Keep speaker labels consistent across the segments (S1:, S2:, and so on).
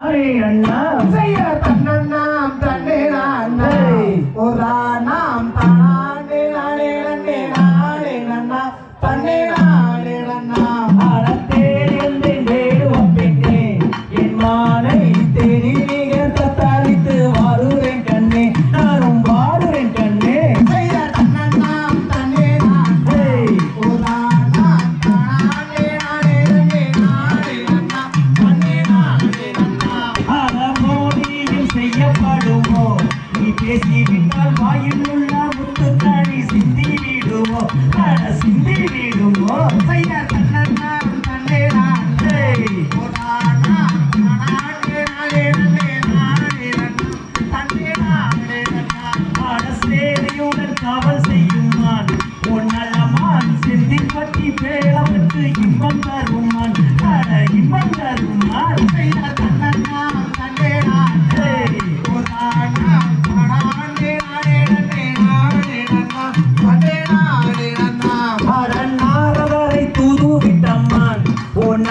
S1: அண்ணா
S2: செய்ய தன்னா தன்னே நான் ஒரு
S1: பேசிவிட்டால் வாயிலுள்ள முத்துத்தானி சிந்தி விடுவோம் சிந்தி விடுவோம்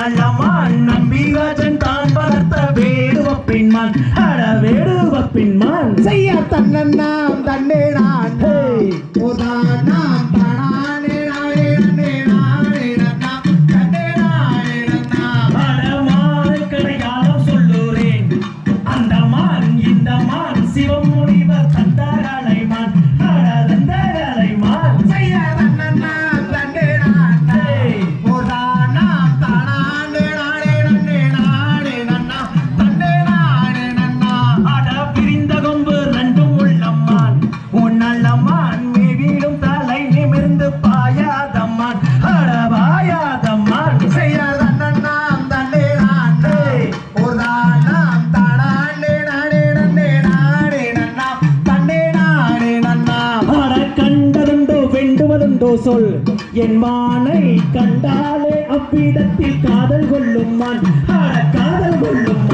S1: அண்ணமான் நம்பிராஜன் தான் வளர்த்த வேடுவ பெண்மான் அட வேடுவ பெண்மான்
S2: செய்ய தன்னண்ணாம் தன்னே நான்.
S1: சிவமுனிவர் தந்தாராளைமான் அட தந்தாரா உண்டோ சொல். என் மானை கண்டாலே அவ்விடத்தில் காதல் கொள்ளும் நான் காதல் கொள்ளும்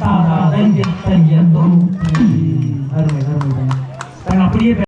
S1: தாதா தைரியத்தை எந்தோம் அருமை அருமை அப்படியே